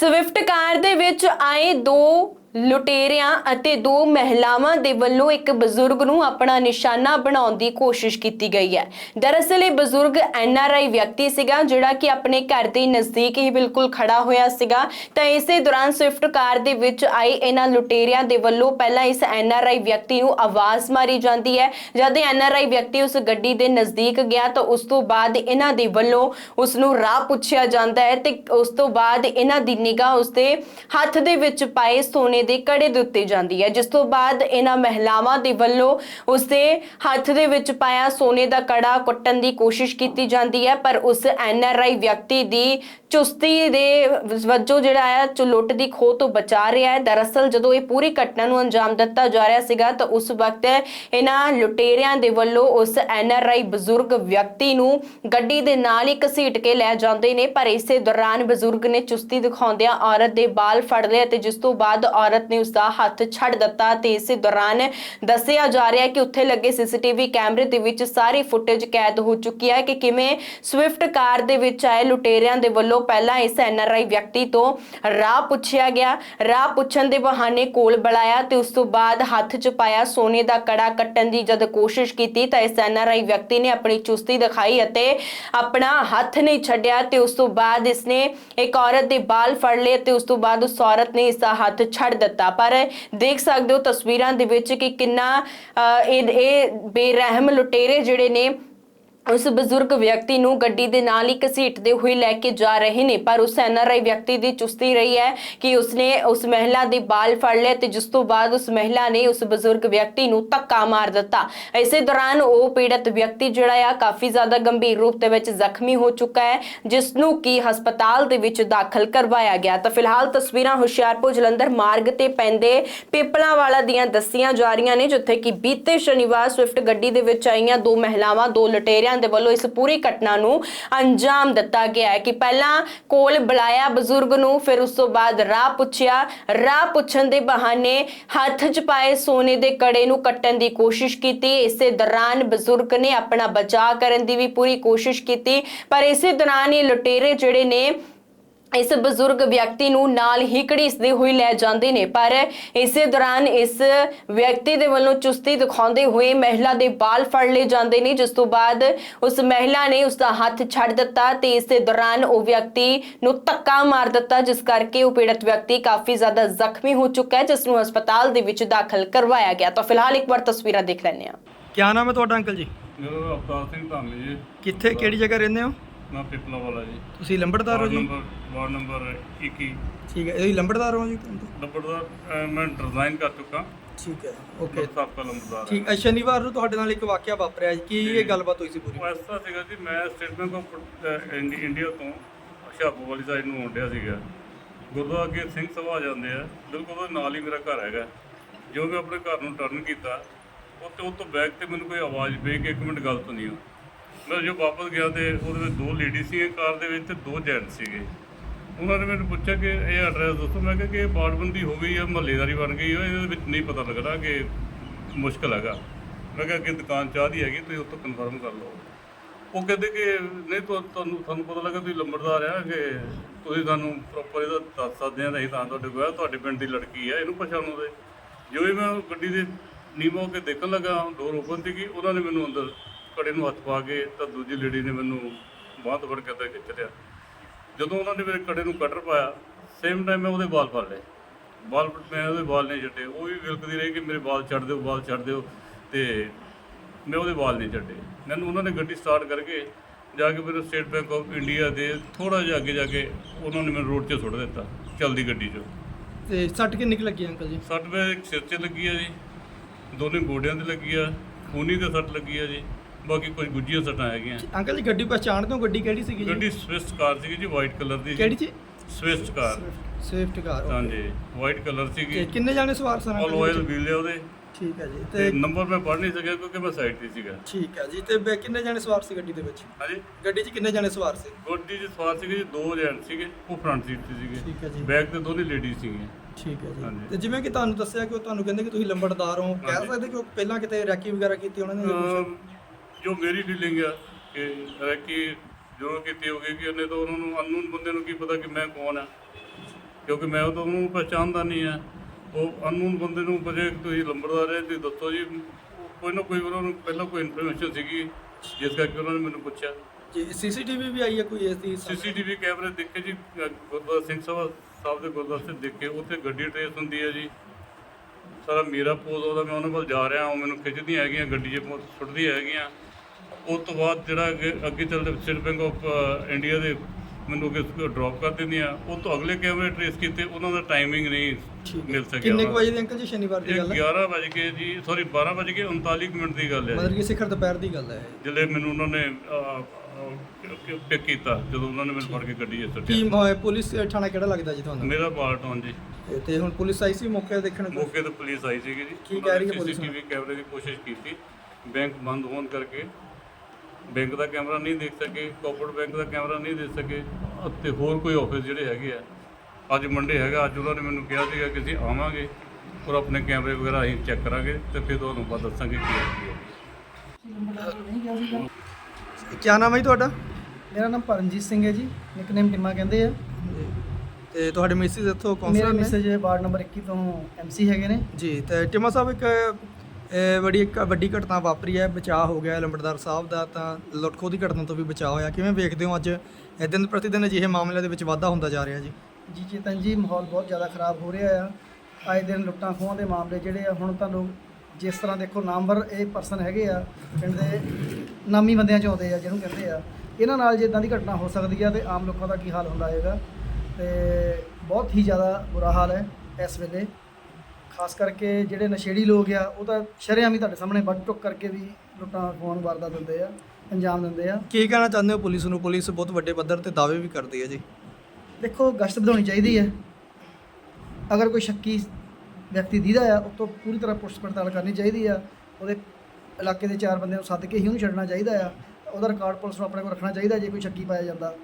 Swift car ਦੇ ਵਿੱਚ ਆਏ ਦੋ ਲੁਟੇਰਿਆਂ ਅਤੇ ਦੋ ਮਹਿਲਾਵਾਂ ਦੇ ਵੱਲੋਂ ਇੱਕ ਬਜ਼ੁਰਗ ਨੂੰ ਆਪਣਾ ਨਿਸ਼ਾਨਾ ਬਣਾਉਣ ਦੀ ਕੋਸ਼ਿਸ਼ ਕੀਤੀ ਗਈ ਹੈ। ਦਰਅਸਲ ਇਹ ਬਜ਼ੁਰਗ ਐਨਆਰਆਈ ਵਿਅਕਤੀ ਸੀਗਾ, ਜਿਹੜਾ ਕਿ ਆਪਣੇ ਘਰ ਦੇ ਨਜ਼ਦੀਕ ਹੀ ਬਿਲਕੁਲ ਖੜਾ ਹੋਇਆ ਸੀਗਾ। ਤਾਂ ਇਸੇ ਦੌਰਾਨ ਸਵਿਫਟ ਕਾਰ ਦੇ ਵਿੱਚ ਆਏ ਇਹਨਾਂ ਲੁਟੇਰਿਆਂ ਦੇ ਵੱਲੋਂ ਪਹਿਲਾਂ ਇਸ ਐਨਆਰਆਈ ਵਿਅਕਤੀ ਨੂੰ ਆਵਾਜ਼ ਮਾਰੀ ਜਾਂਦੀ ਹੈ। ਜਦ ਇਹ ਐਨਆਰਆਈ ਵਿਅਕਤੀ ਉਸ ਗੱਡੀ ਦੇ ਨਜ਼ਦੀਕ ਗਿਆ, ਤਾਂ ਉਸ ਤੋਂ ਬਾਅਦ ਇਹਨਾਂ ਦੇ ਵੱਲੋਂ ਉਸ ਨੂੰ ਰਾਹ ਪੁੱਛਿਆ ਜਾਂਦਾ ਹੈ ਤੇ ਉਸ ਤੋਂ ਬਾਅਦ ਇਹਨਾਂ ਦੀ ਨਿਗਾਹ ਉਸ ਦੇ ਹੱਥ ਦੇ ਵਿੱਚ ਪਾਏ ਸੋਨੇ ਦੇ ਕੜੇ ਦਿੱਤੀ ਜਾਂਦੀ ਹੈ। ਜਿਸ ਤੋਂ ਬਾਅਦ ਇਹਨਾਂ ਮਹਿਲਾਵਾਂ ਦੇ ਵੱਲੋਂ ਉਸ ਹੱਥ ਦੇ ਵਿੱਚ ਪਾਇਆ ਸੋਨੇ ਦਾ ਕੜਾ ਕੁੱਟਣ ਦੀ ਕੋਸ਼ਿਸ਼ ਕੀਤੀ ਜਾਂਦੀ ਹੈ, ਪਰ ਉਸ ਐਨਆਰਆਈ ਵਿਅਕਤੀ ਦੀ ਚੁਸਤੀ ਦੇ ਵਜੋਂ ਜਿਹੜਾ ਹੈ, ਚੁ ਦੀ ਖੋਹ ਤੋਂ ਬਚਾ ਰਿਹਾ ਹੈ। ਦਰਅਸਲ ਜਦੋਂ ਇਹ ਪੂਰੀ ਘਟਨਾ ਨੂੰ ਅੰਜਾਮ ਦਿੱਤਾ ਜਾ ਰਿਹਾ ਸੀਗਾ, ਤਾਂ ਉਸ ਵਕਤ ਇਹਨਾਂ ਲੁਟੇਰਿਆਂ ਦੇ ਵੱਲੋਂ ਉਸ ਐਨਆਰਆਈ ਬਜ਼ੁਰਗ ਵਿਅਕਤੀ ਨੂੰ ਗੱਡੀ ਦੇ ਨਾਲ ਹੀ ਘਸੀਟ ਕੇ ਲੈ ਜਾਂਦੇ ਨੇ, ਪਰ ਇਸੇ ਦੌਰਾਨ ਬਜ਼ੁਰਗ ਨੇ ਚੁਸਤੀ ਦਿਖਾਉਂਦਿਆਂ ਔਰਤ ਦੇ ਬਾਲ ਫੜ ਲਏ ਤੇ ਜਿਸ ਤੋਂ ਬਾਅਦ ਔਰਤ ਨੇ ਉਸ ਦਾ ਹੱਥ ਛੱਡ ਦਿੱਤਾ ਤੇ ਇਸੇ ਦੌਰਾਨ ਦੱਸਿਆ ਜਾ ਰਿਹਾ ਹੈ ਕਿ ਉੱਥੇ ਲੱਗੇ ਸੀਸੀਟੀਵੀ ਕੈਮਰੇ ਦੇ ਵਿੱਚ ਸਾਰੀ ਫੁਟੇਜ ਕੈਦ ਹੋ ਚੁੱਕੀ ਹੈ ਕਿ ਕਿਵੇਂ ਸਵਿਫਟ ਕਾਰ ਦੇ ਵਿੱਚ ਆਏ ਲੁਟੇਰਿਆਂ ਦੇ ਵੱਲੋਂ ਪਹਿਲਾਂ ਇਸ ਐਨਆਰਆਈ ਵਿਅਕਤੀ ਤੋਂ ਰਾਹ ਪੁੱਛਿਆ ਗਿਆ। ਰਾਹ ਪੁੱਛਣ ਦੇ ਬਹਾਨੇ ਕੋਲ ਬੁਲਾਇਆ ਤੇ ਉਸ ਤੋਂ ਬਾਅਦ ਹੱਥ 'ਚ ਪਾਇਆ ਸੋਨੇ ਦਾ ਕੜਾ ਕੱਟਣ ਦੀ ਜਦ ਕੋਸ਼ਿਸ਼ ਕੀਤੀ ਤਾਂ ਇਸ ਐਨਆਰਆਈ ਵਿਅਕਤੀ ਨੇ ਆਪਣੀ ਚੁਸਤੀ ਦਿਖਾਈ ਅਤੇ ਆਪਣਾ ਹੱਥ ਨਹੀਂ ਛੱਡਿਆ ਤੇ ਉਸ ਤੋਂ ਬਾਅਦ ਇਸਨੇ ਇੱਕ ਔਰਤ ਦੇ ਬਾਲ ਫੜ ਲਏ ਤੇ ਉਸ ਤੋਂ ਬਾਅਦ ਉਸ ਔਰਤ ਨੇ ਇਸ ਦਾ ਹੱਥ ਛੱਡ ਦਿੱਤਾ। ਪਰ ਦੇਖ ਸਕਦੇ ਹੋ ਤਸਵੀਰਾਂ ਦੇ ਵਿੱਚ ਕਿ ਕਿੰਨਾ ਅ, ਇਹ ਇਹ ਬੇਰਹਿਮ ਲੁਟੇਰੇ ਜਿਹੜੇ ਨੇ ਉਸ ਬਜ਼ੁਰਗ ਵਿਅਕਤੀ ਨੂੰ ਗੱਡੀ ਦੇ ਨਾਲ ਹੀ ਘਸੀਟਦੇ ਹੋਏ ਲੈ ਕੇ ਜਾ ਰਹੇ ਨੇ, ਪਰ ਉਸ ਐਨਆਰਆਈ ਵਿਅਕਤੀ ਦੀ ਚੁਸਤੀ ਰਹੀ ਹੈ ਕਿ ਉਸਨੇ ਉਸ ਮਹਿਲਾ ਦੇ ਬਾਲ ਫੜ ਲਏ ਤੇ ਜਿਸ ਤੋਂ ਬਾਅਦ ਉਸ ਮਹਿਲਾ ਨੇ ਉਸ ਬਜ਼ੁਰਗ ਵਿਅਕਤੀ ਨੂੰ ਧੱਕਾ ਮਾਰ ਦਿੱਤਾ। ਇਸੇ ਦੌਰਾਨ ਉਹ ਪੀੜਤ ਵਿਅਕਤੀ ਜਿਹੜਾ ਆ, ਕਾਫੀ ਜ਼ਿਆਦਾ ਗੰਭੀਰ ਰੂਪ ਦੇ ਵਿੱਚ ਜ਼ਖਮੀ ਹੋ ਚੁੱਕਾ ਹੈ, ਜਿਸ ਨੂੰ ਕਿ ਹਸਪਤਾਲ ਦੇ ਵਿੱਚ ਦਾਖਲ ਕਰਵਾਇਆ ਗਿਆ। ਤਾਂ ਫਿਲਹਾਲ ਤਸਵੀਰਾਂ ਹੁਸ਼ਿਆਰਪੁਰ, ਜਲੰਧਰ ਮਾਰਗ ਤੇ ਪੈਂਦੇ ਪੇਪਲਾਂ ਵਾਲਾ ਦੀਆਂ ਦੱਸੀਆਂ ਜਾ ਰਹੀਆਂ ਨੇ, ਜਿੱਥੇ ਕਿ ਬੀਤੇ ਸ਼ਨੀਵਾਰ ਸਵਿਫਟ ਗੱਡੀ ਦੇ ਵਿੱਚ ਆਈਆਂ ਦੋ ਮਹਿਲਾਵਾਂ, ਦੋ ਲਟੇਰਿਆਂ ਦੇ ਵੱਲੋਂ ਇਸ ਪੂਰੀ ਘਟਨਾ ਨੂੰ ਅੰਜਾਮ ਦਿੱਤਾ ਗਿਆ ਹੈ ਕਿ ਪਹਿਲਾਂ ਕੋਲ ਬੁਲਾਇਆ ਬਜ਼ੁਰਗ ਨੂੰ, ਫਿਰ ਉਸ ਤੋਂ ਬਾਅਦ ਰਾਹ ਪੁੱਛਿਆ। ਰਾਹ ਪੁੱਛਣ ਦੇ ਬਹਾਨੇ ਹੱਥ 'ਚ ਪਾਏ ਸੋਨੇ ਦੇ ਕੜੇ ਨੂੰ ਕੱਟਣ ਦੀ ਕੋਸ਼ਿਸ਼ ਕੀਤੀ। ਇਸੇ ਦੌਰਾਨ ਬਜ਼ੁਰਗ ਨੇ ਆਪਣਾ ਬਚਾਅ ਕਰਨ ਦੀ ਵੀ ਪੂਰੀ ਕੋਸ਼ਿਸ਼ ਕੀਤੀ। ਪਰ ਇਸੇ ਦੌਰਾਨ ਇਹ ਲੁਟੇਰੇ ਜਿਹੜੇ ਨੇ ਇਸ ਬਜ਼ੁਰਗ ਵਿਅਕਤੀ ਨੂੰ ਨਾਲ ਹੀ ਘੜੀਸਦੇ ਹੋਏ ਲੈ ਜਾਂਦੇ ਨੇ। ਪਰ ਇਸੇ ਦੌਰਾਨ ਇਸ ਵਿਅਕਤੀ ਦੇ ਵੱਲੋਂ ਚੁਸਤੀ ਦਿਖਾਉਂਦੇ ਹੋਏ ਮਹਿਲਾ ਦੇ ਵਾਲ ਫੜ ਲਏ ਜਾਂਦੇ ਨੇ। ਜਿਸ ਤੋਂ ਬਾਅਦ ਉਸ ਮਹਿਲਾ ਨੇ ਉਸ ਦਾ ਹੱਥ ਛੱਡ ਦਿੱਤਾ ਤੇ ਇਸੇ ਦੌਰਾਨ ਉਹ ਵਿਅਕਤੀ ਨੂੰ ਧੱਕਾ ਮਾਰ ਦਿੱਤਾ ਜਿਸ ਕਰਕੇ ਉਹ ਪੀੜਤ ਵਿਅਕਤੀ ਕਾਫੀ ਜ਼ਿਆਦਾ ਜ਼ਖਮੀ ਹੋ ਚੁੱਕਾ ਹੈ ਜਿਸ ਨੂੰ ਹਸਪਤਾਲ ਦੇ ਵਿੱਚ ਦਾਖਲ ਕਰਵਾਇਆ ਗਿਆ। ਤਾਂ ਫਿਲਹਾਲ ਇੱਕ ਵਾਰ ਤਸਵੀਰਾਂ ਦੇਖ ਲੈਂਦੇ ਹਾਂ। ਕਿਆ ਨਾਮ ਹੈ ਤੁਹਾਡਾ ਅੰਕਲ ਜੀ? ਮੇਰਾ ਨਾਮ ਅਵਤਾਰ ਸਿੰਘ ਧਾਮੀ ਜੀ। ਕਿੱਥੇ ਕਿਹੜੀ ਜਗ੍ਹਾ ਰਹਿੰਦੇ ਹੋ? ਮੈਂ ਪਿਪਲਾ ਵਾਲਾ ਜੀ। ਤੁਸੀਂ ਲੰਬੜਦਾਰ ਹੋ ਵਾਰਡ ਜੀ? ਨੰਬਰ ਵਾਰਡ ਨੰਬਰ 21 ਠੀਕ ਹੈ ਇਹ ਲੰਬੜਦਾਰ ਹੋ ਜੀ? ਅਹ, ਮੈਂ ਡਿਜ਼ਾਈਨ ਕਰ ਚੁੱਕਾ। ਠੀਕ ਹੈ ਓਕੇ ਸਾਬਕਾ ਨੰਬਰਦਾਰ ਠੀਕ ਹੈ ਸ਼ਨੀਵਾਰ ਨੂੰ ਤੁਹਾਡੇ ਨਾਲ ਇੱਕ ਵਾਕਿਆ ਵਾਪਰਿਆ ਜੀ। ਕੀ ਇਹ ਗੱਲਬਾਤ ਹੋਈ ਸੀ ਪੂਰੀ? ਉਹ ਇਸ ਤਰ੍ਹਾਂ ਸੀਗਾ ਜੀ ਮੈਂ ਸਟੇਟ ਬੈਂਕ ਆਫ ਇੰਡੀਆ ਤੋਂ ਹੁਸ਼ਿਆਰਪੁਰ ਵਾਲੀ ਸਾਈਡ ਨੂੰ ਆਉਂਦਿਆ ਸੀਗਾ। ਗੁਰਦੁਆਰਾ ਅੱਗੇ ਸਿੰਘ ਸਭਾ ਆ ਜਾਂਦੇ ਆ। ਬਿਲਕੁਲ ਉਹਦੇ ਨਾਲ ਹੀ ਮੇਰਾ ਘਰ ਹੈਗਾ। ਜੋ ਮੈਂ ਆਪਣੇ ਘਰ ਨੂੰ ਟਰਨ ਕੀਤਾ ਉਹ ਤੇ ਉਹ ਤੋਂ ਬੈਕ ਤੇ ਮੈਨੂੰ ਕੋਈ ਆਵਾਜ਼ ਪਈ ਕਿ ਇੱਕ ਮਿੰਟ ਗੱਲ ਹੋ ਮੈਂ ਜੋ ਵਾਪਸ ਗਿਆ ਤੇ ਉਹਦੇ ਵਿੱਚ ਦੋ ਲੇਡੀ ਸੀ ਕਾਰ ਦੇ ਵਿੱਚ ਤੇ ਦੋ ਜੈਂਟ ਸੀਗੇ। ਉਹਨਾਂ ਨੇ ਮੈਨੂੰ ਪੁੱਛਿਆ ਕਿ ਇਹ ਐਡਰੈਸ ਦੱਸੋ। ਮੈਂ ਕਿਹਾ ਕਿ ਇਹ ਬਾੜਬੰਦੀ ਹੋ ਗਈ ਹੈ ਮਹੱਲੇਦਾਰੀ ਬਣ ਗਈ ਹੈ ਇਹਦੇ ਵਿੱਚ ਨਹੀਂ ਪਤਾ ਲੱਗਣਾ ਕਿ ਮੁਸ਼ਕਲ ਹੈਗਾ। ਮੈਂ ਕਿਹਾ ਕਿ ਦੁਕਾਨ ਚਾਹ ਦੀ ਹੈਗੀ, ਤੁਸੀਂ ਉੱਥੋਂ ਕਨਫਰਮ ਕਰ ਲਓ। ਉਹ ਕਹਿੰਦੇ ਕਿ ਨਹੀਂ ਤੁਹਾਨੂੰ ਤੁਹਾਨੂੰ ਪਤਾ ਲੱਗਾ ਤੁਸੀਂ ਲੰਬੜਦਾਰ ਆ, ਕਿ ਤੁਸੀਂ ਸਾਨੂੰ ਪ੍ਰੋਪਰ ਇਹਦਾ ਦੱਸ ਸਕਦੇ ਆ ਨਹੀਂ ਤਾਂ ਤੁਹਾਡੇ ਕੋਲ ਤੁਹਾਡੇ ਪਿੰਡ ਦੀ ਲੜਕੀ ਹੈ ਇਹਨੂੰ ਪਛਾਣੋ ਦੇ ਜੋ ਹੀ ਮੈਂ ਗੱਡੀ ਦੇ ਨੀਮੋ ਕੇ ਦੇਖਣ ਲੱਗਾ ਡੋਰ ਓਪਨ ਸੀਗੀ, ਉਹਨਾਂ ਨੇ ਮੈਨੂੰ ਅੰਦਰ ਕੜੇ ਨੂੰ ਹੱਥ ਪਾ ਕੇ ਤਾਂ ਦੂਜੀ ਲੇਡੀ ਨੇ ਮੈਨੂੰ ਬਾਂਹ ਤੋਂ ਫੜ ਕੇ ਅੰਦਰ ਖਿੱਚ ਲਿਆ। ਜਦੋਂ ਉਹਨਾਂ ਨੇ ਮੇਰੇ ਕੜੇ ਨੂੰ ਕਟਰ ਪਾਇਆ ਸੇਮ ਟਾਈਮ ਮੈਂ ਉਹਦੇ ਵਾਲ ਫੜ ਲਏ। ਵਾਲ ਮੈਂ ਉਹਦੇ ਵਾਲ ਨਹੀਂ ਛੱਡੇ। ਉਹ ਵੀ ਵਿਲਕਦੀ ਰਹੀ ਕਿ ਮੇਰੇ ਵਾਲ ਛੱਡ ਦਿਓ ਵਾਲ ਛੱਡ ਦਿਓ ਤੇ ਮੈਂ ਉਹਦੇ ਵਾਲ ਨਹੀਂ ਛੱਡੇ। ਮੈਨੂੰ ਉਹਨਾਂ ਨੇ ਗੱਡੀ ਸਟਾਰਟ ਕਰਕੇ ਜਾ ਕੇ ਮੈਨੂੰ ਸਟੇਟ ਬੈਂਕ ਆਫ ਇੰਡੀਆ ਦੇ ਥੋੜਾ ਜਿਹਾ ਅੱਗੇ ਜਾ ਕੇ ਉਹਨਾਂ ਨੇ ਮੈਨੂੰ ਰੋਡ 'ਤੇ ਸੁੱਟ ਦਿੱਤਾ ਚਲਦੀ ਗੱਡੀ 'ਚ। ਤੇ ਸੱਟ ਕਿੰਨੀ ਕੁ ਲੱਗੀ ਅੰਕਲ ਜੀ? ਸੱਟ ਮੇਰੇ ਇੱਕ ਸਿਰ 'ਚ ਲੱਗੀ ਆ ਜੀ ਦੋਨੇ ਗੋਡਿਆਂ 'ਤੇ ਲੱਗੀ ਆ ਖੂਨੀ ਤੇ ਸੱਟ ਲੱਗੀ ਆ ਜੀ। ਬਾਕੀ ਕੁਝ ਗੁੱਝੀਆਂ ਸੱਟਾਂ ਹੈਗੀਆਂ ਅੰਕਲ ਜੀ ਗੱਡੀ ਪਛਾਣਦੇ ਹੋ ਗੱਡੀ ਕਿਹੜੀ ਸੀਗੀ ਜੀ? ਗੱਡੀ ਸਵਿਫਟ ਕਾਰ ਸੀਗੀ ਜੀ ਵਾਈਟ ਕਲਰ ਦੀ ਕਿਹੜੀ ਜੀ? Swift car. Swift car okay। ਹਾਂਜੀ ਵਾਈਟ ਕਲਰ ਤੇ ਸੀਗੀ ਕਿੰਨੇ ਜਾਣੇ ਸਵਾਰ ਸਨ ਆਲ ਅੰਕਲ ਆਇਲ? ਵੀਲ ਹੈ ਉਹਦੇ। ਠੀਕ ਹੈ ਜੀ ਤੇ ਤੇ ਨੰਬਰ ਮੈਂ ਪੜ੍ਹ ਨਹੀਂ ਸਕਿਆ ਕਿਉਂਕਿ ਮੈਂ ਸਾਈਡ ਤੇ ਸੀਗਾ। ਠੀਕ ਹੈ ਜੀ ਤੇ ਬੈ- ਕਿੰਨੇ ਜਾਣੇ ਸਵਾਰ ਸੀ ਗੱਡੀ ਦੇ ਵਿੱਚ? ਹਾਂਜੀ। ਗੱਡੀ 'ਚ ਕਿੰਨੇ ਜਾਣੇ ਸਵਾਰ ਸੀ? ਗੱਡੀ 'ਚ ਸਵਾਰ ਸੀਗੇ ਜੀ ਦੋ ਜੈਂਟ ਸੀਗੇ ਉਹ ਫਰੰਟ ਸੀਟ ਤੇ ਠੀਕ ਹੈ ਸੀਗੇ ਜੀ। ਬੈਕ ਤੇ ਦੋਨੇ ਲੇਡੀਜ਼ ਸੀਗੀਆਂ। ਠੀਕ ਹੈ ਜੀ। ਹਾਂਜੀ। ਤੇ ਜਿਵੇਂ ਕਿ ਤੁਹਾਨੂੰ ਦੱਸਿਆ ਕਿ ਉਹ ਤੁਹਾਨੂੰ ਕਹਿੰਦੇ ਕਿ ਤੁਸੀਂ ਲੰਬੜਦਾਰ ਹੋ ਕਹਿ ਹਾਂਜੀ। ਸਕਦੇ ਕਿ ਉਹ ਪਹਿਲਾਂ ਕਿਤੇ ਰੈਕੀ ਵਗੈਰਾ ਕੀਤੀ ਉਹਨਾਂ ਨੇ ਜਾਂ ਕੁਛ? ਅਮ ਜੋ ਮੇਰੀ ਫੀਲਿੰਗ ਆ ਕਿ ਰੈਕੀ ਜੋ ਕੀਤੀ ਹੋਗੀ ਕਿ ਉਹਨੇ ਤਾਂ ਉਹਨਾਂ ਨੂੰ ਅਨਨੋਨ ਬੰਦੇ ਨੂੰ ਕੀ ਪਤਾ ਕਿ ਮੈਂ ਕੌਣ ਆ। ਕਿਉਂਕਿ ਮੈਂ ਉਹ ਤਾਂ ਉਹਨੂੰ ਪਛਾਣਦਾ ਨਹੀਂ ਆ। ਉਹ ਅਨਨੋਨ ਬੰਦੇ ਨੂੰ ਕਿ ਤੁਸੀਂ ਲੰਬੜਦਾਰ ਹੈ ਤੁਸੀਂ ਦੱਸੋ ਜੀ। ਕੋਈ ਨਾ ਕੋਈ ਉਹਨਾਂ ਨੂੰ ਪਹਿਲਾਂ ਕੋਈ ਇਨਫੋਰਮੇਸ਼ਨ ਸੀਗੀ ਜਿਸ ਕਰਕੇ ਉਹਨਾਂ ਨੇ ਮੈਨੂੰ ਪੁੱਛਿਆ। ਜੀ ਸੀਸੀਟੀਵੀ ਵੀ ਆਈ ਹੈ ਕੋਈ ਦੀ? ਸੀਸੀਟੀਵੀ ਕੈਮਰੇ ਦੇਖੇ ਜੀ ਅ, ਗੁਰਦੁਆਰਾ ਸਿੰਘ ਸਭਾ ਸਾਹਿਬ ਦੇ ਗੁਰਦੁਆਰੇ ਸੇ ਦੇਖੇ ਉੱਥੇ ਗੱਡੀ ਟਰੇਸ ਹੁੰਦੀ ਹੈ ਜੀ। ਸਾਰਾ ਮੇਰਾ ਪੋਜ਼ ਉਹਦਾ ਮੈਂ ਉਹਨਾਂ ਕੋਲ ਜਾ ਰਿਹਾ ਉਹ ਮੈਨੂੰ ਖਿੱਚਦੀਆਂ ਹੈਗੀਆਂ ਗੱਡੀ 'ਚ ਸੁੱਟਦੀਆਂ ਹੈਗੀਆਂ। ਉਸ ਤੋਂ ਬਾਅਦ ਜਿਹੜਾ ਅੱਗੇ ਅੱਗੇ ਚੱਲਦੇ ਸਟੇਟ ਬੈਂਕ ਆਫ ਇੰਡੀਆ ਦੇ ਮੈਨੂੰ ਅੱਗੇ ਡ੍ਰੌਪ ਕਰ ਦਿੰਦੀਆਂ ਉਹ ਤੋਂ ਅਗਲੇ ਕੈਮਰੇ ਟਰੇਸ ਕੀਤੇ ਉਹਨਾਂ ਦਾ ਟਾਈਮਿੰਗ ਨਹੀਂ ਮਿਲ ਸਕਿਆ ਕਿੰਨੇ ਕੁ ਵਜੇ ਦੀ ਅੰਕਲ ਜੀ ਸ਼ਨੀਵਾਰ ਦੀ ਗੱਲ ਹੈ? 11 ਵਜੇ ਕੇ ਜੀ ਸੌਰੀ 12 ਵਜੇ ਕੇ 39 ਕੁ ਮਿੰਟ ਦੀ ਗੱਲ ਹੈ ਮਤਲਬ ਕਿ ਸਿਖਰ ਦੁਪਹਿਰ ਦੀ ਗੱਲ ਹੈ ਜਿਹੜੇ ਮੈਨੂੰ ਉਹਨਾਂ ਨੇ ਪਿਕ ਕੀਤਾ ਜਦੋਂ ਉਹਨਾਂ ਨੇ ਮੈਨੂੰ ਫੜ ਕੇ ਗੱਡੀ 'ਚ ਕੀ ਸੁੱਟਿਆ ਮ- ਪੁਲਿਸ ਥਾਣਾ ਕਿਹੜਾ ਲੱਗਦਾ ਜੀ ਤੁਹਾਨੂੰ? ਮੇਰਾ ਪਾਰਟ ਹਾਂ ਜੀ। ਤੇ- ਹੁਣ ਪੁਲਿਸ ਆਈ ਸੀ ਮੌਕੇ ਦੇਖਣ? ਮੌਕੇ ਤੇ ਪੁਲਿਸ ਆਈ ਸੀਗੀ ਜੀ। ਕੀ ਕਹਿ ਰਹੀ ਹੈ ਪੁਲਿਸ ਸੀਸੀਟੀਵੀ ਕੈਮਰੇ ਦੀ ਕੋਸ਼ਿਸ਼ ਕੀਤੀ। ਬੈਂਕ ਬੰਦ ਹੋਣ ਕਰਕੇ ਬੈਂਕ ਦਾ ਕੈਮਰਾ ਨਹੀਂ ਦੇਖ ਸਕੇ ਕੋਪਰੇਟ ਬੈਂਕ ਦਾ ਕੈਮਰਾ ਨਹੀਂ ਦੇਖ ਸਕੇ ਅਤੇ ਹੋਰ ਕੋਈ ਆਫਿਸ ਜਿਹੜੇ ਹੈਗੇ ਆ ਅੱਜ ਮੰਡੇ ਹੈਗਾ ਅੱਜ ਉਹਨਾਂ ਨੇ ਮੈਨੂੰ ਕਿਹਾ ਸੀਗਾ ਕਿ ਅਸੀਂ ਆਵਾਂਗੇ ਔਰ ਆਪਣੇ ਕੈਮਰੇ ਵਗੈਰਾ ਅਸੀਂ ਚੈੱਕ ਕਰਾਂਗੇ ਤੇ ਫਿਰ ਤੁਹਾਨੂੰ ਬਾਅਦ ਦੱਸਾਂਗੇ ਕੀ ਹੈ ਕੀ ਨਾਮ ਹੈ ਜੀ ਤੁਹਾਡਾ? ਮੇਰਾ ਨਾਮ ਪਰਮਜੀਤ ਸਿੰਘ ਹੈ ਜੀ ਨਿਕਨੇਮ ਟਿਮਾ ਕਹਿੰਦੇ ਆ। ਤੇ ਤੁਹਾਡੇ ਮਿਸਿਸ ਇੱਥੋਂ ਮੇਰੇ ਕਾਉਂਸਲਰ ਨੇ? ਮੈਸੇਜ ਵਾਰਡ ਨੰਬਰ 21 ਤੋਂ ਐਮਸੀ ਹੈਗੇ ਨੇ। ਜੀ ਤੇ ਟਿਮਾ ਸਾਹਿਬ ਇੱਕ ਬੜੀ ਇੱਕ ਵੱਡੀ ਘਟਨਾ ਵਾਪਰੀ ਹੈ, ਬਚਾਅ ਹੋ ਗਿਆ ਲੰਬੜਦਾਰ ਸਾਹਿਬ ਦਾ, ਤਾਂ ਲੁੱਟਖੋ ਦੀ ਘਟਨਾ ਤੋਂ ਵੀ ਬਚਾਅ ਹੋਇਆ। ਕਿਵੇਂ ਵੇਖਦੇ ਹੋ ਅੱਜ? ਇਹ ਦਿਨ ਪ੍ਰਤੀ ਦਿਨ ਅਜਿਹੇ ਮਾਮਲਿਆਂ ਦੇ ਵਿੱਚ ਵਾਧਾ ਹੁੰਦਾ ਜਾ ਰਿਹਾ ਜੀ। ਜੀ ਚੇਤਨ ਜੀ, ਮਾਹੌਲ ਬਹੁਤ ਜ਼ਿਆਦਾ ਖਰਾਬ ਹੋ ਰਿਹਾ ਆ। ਆਏ ਦਿਨ ਲੁੱਟਾਂ ਖੋਹਾਂ ਦੇ ਮਾਮਲੇ ਜਿਹੜੇ ਆ, ਹੁਣ ਤਾਂ ਲੋਕ ਜਿਸ ਤਰ੍ਹਾਂ ਦੇਖੋ ਨਾਮਵਰ ਇਹ ਪਰਸਨ ਹੈਗੇ ਆ, ਪਿੰਡ ਦੇ ਨਾਮੀ ਬੰਦਿਆਂ ਚ ਆਉਂਦੇ ਆ, ਜਿਹਨੂੰ ਕਹਿੰਦੇ ਆ। ਇਹਨਾਂ ਨਾਲ ਜੇ ਇਦਾਂ ਦੀ ਘਟਨਾ ਹੋ ਸਕਦੀ ਆ, ਤੇ ਆਮ ਲੋਕਾਂ ਦਾ ਕੀ ਹਾਲ ਹੁੰਦਾ ਹੋਏਗਾ? ਤੇ ਬਹੁਤ ਹੀ ਜ਼ਿਆਦਾ ਬੁਰਾ ਹਾਲ ਹੈ ਇਸ ਵੇਲੇ। ਖਾਸ ਕਰਕੇ ਜਿਹੜੇ ਨਸ਼ੇੜੀ ਲੋਕ ਆ ਉਹ ਤਾਂ ਸ਼ਰੇਆਮ ਹੀ ਤੁਹਾਡੇ ਸਾਹਮਣੇ ਵੱਟ ਟੁੱਕ ਕਰਕੇ ਵੀ ਲੁੱਟਾਂ ਖੋਹਾਂ ਨੂੰ ਵਾਰਦਾਤ ਦਿੰਦੇ ਆ ਅੰਜਾਮ ਦਿੰਦੇ ਆ। ਕੀ ਕਹਿਣਾ ਚਾਹੁੰਦੇ ਹੋ ਪੁਲਿਸ ਨੂੰ? ਪੁਲਿਸ ਬਹੁਤ ਵੱਡੇ ਪੱਧਰ ਤੇ ਦਾਅਵੇ ਵੀ ਕਰਦੀ ਹੈ ਜੀ। ਦੇਖੋ ਗਸ਼ਤ ਵਧਾਉਣੀ ਚਾਹੀਦੀ ਹੈ। ਅਗਰ ਕੋਈ ਸ਼ੱਕੀ ਵਿਅਕਤੀ ਦੀਦਾ ਆ ਉਹ ਤੋਂ ਪੂਰੀ ਤਰ੍ਹਾਂ ਪੁੱਛ ਪੜਤਾਲ ਕਰਨੀ ਚਾਹੀਦੀ ਆ। ਉਹਦੇ ਇਲਾਕੇ ਦੇ ਚਾਰ ਬੰਦਿਆਂ ਨੂੰ ਸੱਦ ਕੇ ਹੀ ਉਹਨੂੰ ਛੱਡਣਾ ਚਾਹੀਦਾ ਆ। ਉਹਦਾ ਰਿਕਾਰਡ ਪੁਲਿਸ ਨੂੰ ਆਪਣੇ ਕੋਲ ਰੱਖਣਾ ਚਾਹੀਦਾ ਜੇ ਕੋਈ ਸ਼ੱਕੀ ਪਾਇਆ ਜਾਂਦਾ।